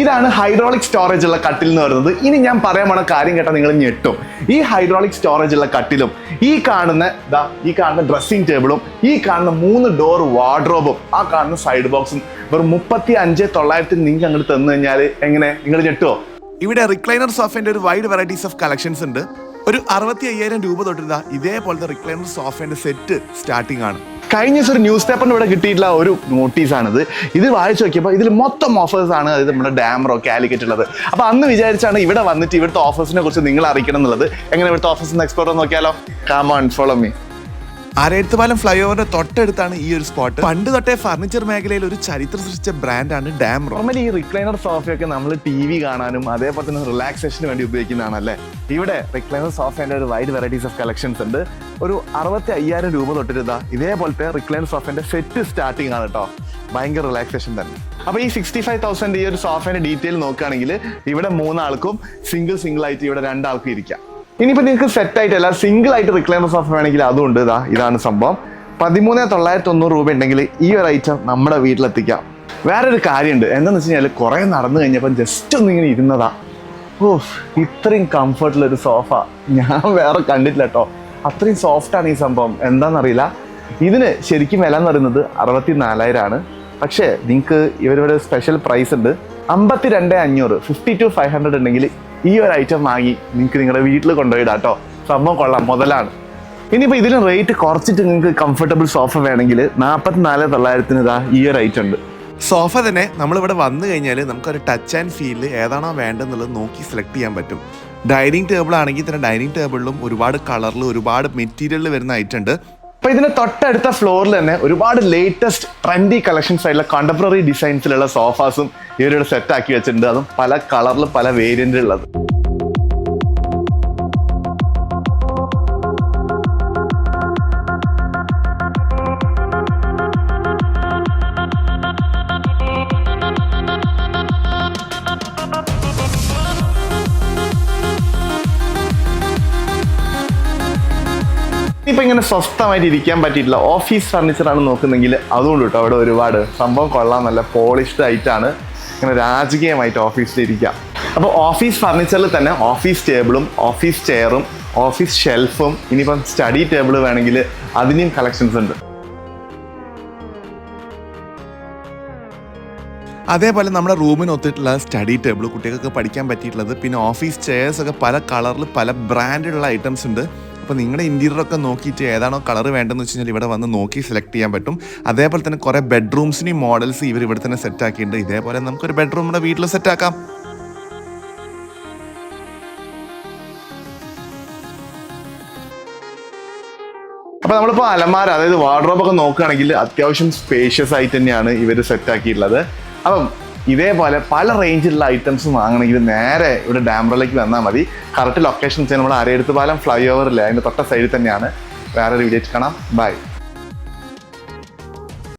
ഇതാണ് hydraulic storage ഉള്ള കട്ടിൽ എന്ന് പറയുന്നത്. ഇനി ഞാൻ പറയാൻ പോണ കാര്യം കേട്ടാൽ നിങ്ങൾ ഞെട്ടും. ഈ ഹൈഡ്രോളിക് സ്റ്റോറേജ് ഉള്ള കട്ടിലും ഈ കാണുന്ന ദാ ഈ കാണുന്ന ഡ്രസ്സിംഗ് ടേബിളും ഈ കാണുന്ന മൂന്ന് ഡോർ വാർഡ്രോബും ആ കാണുന്ന സൈഡ് ബോക്സും വെറും മുപ്പത്തി അഞ്ച് തൊള്ളായിരത്തി നിങ്ങൾക്ക് അങ്ങോട്ട് തന്നു കഴിഞ്ഞാൽ എങ്ങനെ? നിങ്ങൾ ഞെട്ടുമോ ഇവിടെ റിക്ലൈനർ സോഫേന്റെ ഒരു വൈഡ് വെറൈറ്റീസ് ഓഫ് കളക്ഷൻസ് ഉണ്ട്. ഒരു അറുപത്തി അയ്യായിരം രൂപ തൊട്ടിരുന്ന ഇതേപോലത്തെ റിക്ലൈനർ സോഫേന്റെ സെറ്റ് സ്റ്റാർട്ടിംഗ് ആണ്. കഴിഞ്ഞ ദിവസം ഒരു ന്യൂസ് പേപ്പറിന് ഇവിടെ കിട്ടിയിട്ടുള്ള ഒരു നോട്ടീസാണിത് ഇത് വായിച്ചു നോക്കിയപ്പോൾ ഇതിൽ മൊത്തം ഓഫേഴ്സ് ആണ് അതായത് നമ്മുടെ ഡാമറോ കാലിക്കറ്റ് ഉള്ളത് അപ്പോൾ അന്ന് വിചാരിച്ചാണ് ഇവിടെ വന്നിട്ട് ഇവിടുത്തെ ഓഫേഴ്സിനെ കുറിച്ച് നിങ്ങൾ അറിയിക്കണം എന്നുള്ളത്. എങ്ങനെ ഇവിടുത്തെ ഓഫേഴ്സ് എക്സ്പ്ലോർ നോക്കിയാലോ? Come on follow me Arethupalam fly ഓവറിന്റെ തൊട്ടടുത്താണ് ഈ ഒരു സ്പോട്ട്. പണ്ട് തൊട്ടേ ഫർണിച്ചർ മേഖലയിൽ ഒരു ചരിത്രം സൃഷ്ടിച്ച ബ്രാൻഡാണ് ഡാംറോ നോർമലി ഈ റിക്ലൈനർ സോഫയൊക്കെ നമ്മൾ ടി വി കാണാനും അതേപോലെ തന്നെ റിലാക്സേഷന് വേണ്ടി ഉപയോഗിക്കുന്നതാണ് അല്ലേ ഇവിടെ റിക്ലൈനർ സോഫേന്റെ ഒരു വൈഡ് വെറൈറ്റീസ് ഓഫ് കളക്ഷൻസ് ഉണ്ട്. ഒരു അറുപത്തി അയ്യായിരം രൂപ തൊട്ടിരുതാ ഇതേപോലത്തെ റിക്ലൈനർ സോഫേന്റെ സെറ്റ് സ്റ്റാർട്ടിംഗ് ആണ് കേട്ടോ ഭയങ്കര റിലാക്സേഷൻ തന്നെ. അപ്പൊ ഈ സിക്സ്റ്റി ഫൈവ് തൗസൻഡ് ഈ ഒരു സോഫേന്റെ ഡീറ്റെയിൽ നോക്കുകയാണെങ്കിൽ ഇവിടെ മൂന്നാൾക്കും സിംഗിൾ സിംഗിൾ ആയിട്ട് ഇവിടെ രണ്ടാൾക്കും ഇരിക്കാം. ഇനിയിപ്പോ നിങ്ങൾക്ക് സെറ്റ് ആയിട്ടല്ല സിംഗിൾ ആയിട്ട് റിക്ലൈനർ സോഫ വേണമെങ്കിൽ അതും ഉണ്ട് ഇതാ ഇതാണ് സംഭവം. പതിമൂന്ന് തൊള്ളായിരത്തി തൊണ്ണൂറ് രൂപ ഉണ്ടെങ്കിൽ ഈ ഒരു ഐറ്റം നമ്മുടെ വീട്ടിലെത്തിക്കാം. വേറൊരു കാര്യമുണ്ട്. എന്താണെന്ന് വെച്ച് കഴിഞ്ഞാൽ കുറേ നടന്നു കഴിഞ്ഞപ്പോൾ ജസ്റ്റ് ഒന്ന് ഇങ്ങനെ ഇരുന്നതാ. ഓ ഇത്രയും കംഫർട്ടുള്ള ഒരു സോഫ ഞാൻ വേറെ കണ്ടിട്ടില്ല കേട്ടോ അത്രയും സോഫ്റ്റാണ് ഈ സംഭവം. എന്താണെന്നറിയില്ല ഇതിന് ശരിക്കും വില എന്ന് പറയുന്നത് അറുപത്തി നാലായിരമാണ് പക്ഷേ നിങ്ങൾക്ക് ഇവരുടെ സ്പെഷ്യൽ പ്രൈസ് ഉണ്ട്. അമ്പത്തി രണ്ട് അഞ്ഞൂറ്. ഫിഫ്റ്റി ടു ഫൈവ് ഹൺഡ്രഡ് ഉണ്ടെങ്കിൽ ഈ ഒരു ഐറ്റം വാങ്ങി നിങ്ങൾക്ക് നിങ്ങളുടെ വീട്ടിൽ കൊണ്ടുപോയിടാം കേട്ടോ സംഭവം കൊള്ളാം മുതലാണ്. ഇനിയിപ്പോൾ ഇതിന് റേറ്റ് കുറച്ചിട്ട് നിങ്ങൾക്ക് കംഫർട്ടബിൾ സോഫ വേണമെങ്കിൽ നാൽപ്പത്തിനാല് തൊള്ളായിരത്തിന് ഇതാ ഈ ഒരു ഐറ്റം ഉണ്ട്. സോഫ തന്നെ നമ്മളിവിടെ വന്നു കഴിഞ്ഞാൽ നമുക്കൊരു ടച്ച് ആൻഡ് ഫീൽ ഏതാണോ വേണ്ടെന്നുള്ളത് നോക്കി സെലക്ട് ചെയ്യാൻ പറ്റും. ഡൈനിങ് ടേബിൾ ആണെങ്കിൽ തന്നെ ഡൈനിങ് ടേബിളിലും ഒരുപാട് കളറിൽ ഒരുപാട് മെറ്റീരിയലിൽ വരുന്ന ഐറ്റം ഉണ്ട്. അപ്പൊ ഇതിന് തൊട്ടടുത്ത ഫ്ലോറിൽ തന്നെ ഒരുപാട് ലേറ്റസ്റ്റ് ട്രെൻഡി കളക്ഷൻസ് ആയിട്ടുള്ള കണ്ടംപററി ഡിസൈൻസിലുള്ള സോഫാസും ഇവരോട് സെറ്റ് ആക്കി വെച്ചിട്ടുണ്ട്. അതും പല കളറിൽ പല വേരിയന്റിലുള്ളത് ഇപ്പൊ ഇങ്ങനെ സ്വസ്ഥമായിട്ട് ഇരിക്കാൻ പറ്റിയിട്ടില്ല. ഓഫീസ് ഫർണിച്ചറാണ് നോക്കുന്നെങ്കിൽ അതുകൊണ്ട് കേട്ടോ അവിടെ ഒരുപാട്. സംഭവം കൊള്ളാം നല്ല പോളിഷ്ഡ് ആയിട്ടാണ് ഇങ്ങനെ രാജകീയമായിട്ട് ഓഫീസിൽ ഇരിക്കാം. അപ്പോൾ ഓഫീസ് ഫർണിച്ചറിൽ തന്നെ ഓഫീസ് ടേബിളും ഓഫീസ് ചെയറും ഓഫീസ് ഷെൽഫും ഇനിയിപ്പം സ്റ്റഡി ടേബിൾ വേണമെങ്കിൽ അതിനും കളക്ഷൻസ് ഉണ്ട്. അതേപോലെ നമ്മുടെ റൂമിന് ഒത്തിട്ടുള്ള സ്റ്റഡി ടേബിൾ കുട്ടികൾക്ക് പഠിക്കാൻ പറ്റിയിട്ടുള്ളത് പിന്നെ ഓഫീസ് ചെയർസ് ഒക്കെ പല കളറിൽ പല ബ്രാൻഡുള്ള ഐറ്റംസ് ഉണ്ട്. അപ്പോൾ നിങ്ങളുടെ ഇന്റീരിയറൊക്കെ നോക്കിയിട്ട് ഏതാണോ കളർ വേണ്ടതെന്ന് വെച്ച് കഴിഞ്ഞാൽ ഇവിടെ വന്ന് നോക്കി സെലക്ട് ചെയ്യാൻ പറ്റും. അതേപോലെ തന്നെ കുറേ ബെഡ്റൂംസിനെയും മോഡൽസ് ഇവർ ഇവിടെ തന്നെ സെറ്റ് ആക്കിയിട്ടുണ്ട്. ഇതേപോലെ നമുക്കൊരു ബെഡ്റൂം നമ്മുടെ വീട്ടിൽ സെറ്റ് ആക്കാം. അപ്പോൾ നമ്മളിപ്പോൾ അലമാര അതായത് വാർഡ്രോബ് ഒക്കെ നോക്കുകയാണെങ്കിൽ അത്യാവശ്യം സ്പേഷ്യസ് ആയിട്ട് തന്നെയാണ് ഇവർ സെറ്റ് ആക്കിയിട്ടുള്ളത്. അപ്പം ഇതേപോലെ പല റേഞ്ചിലുള്ള ഐറ്റംസ് വാങ്ങണമെങ്കിൽ നേരെ ഇവിടെ ഡാംബ്രയിലേക്ക് വന്നാൽ മതി. കറക്റ്റ് ലൊക്കേഷൻ വെച്ചാൽ നമ്മുടെ അരയെടുത്ത് പാലം ഫ്ലൈ ഓവറില്ല അതിന്റെ തൊട്ട സൈഡിൽ തന്നെയാണ്. വേറൊരു വീഡിയോ കാണാം. ബൈ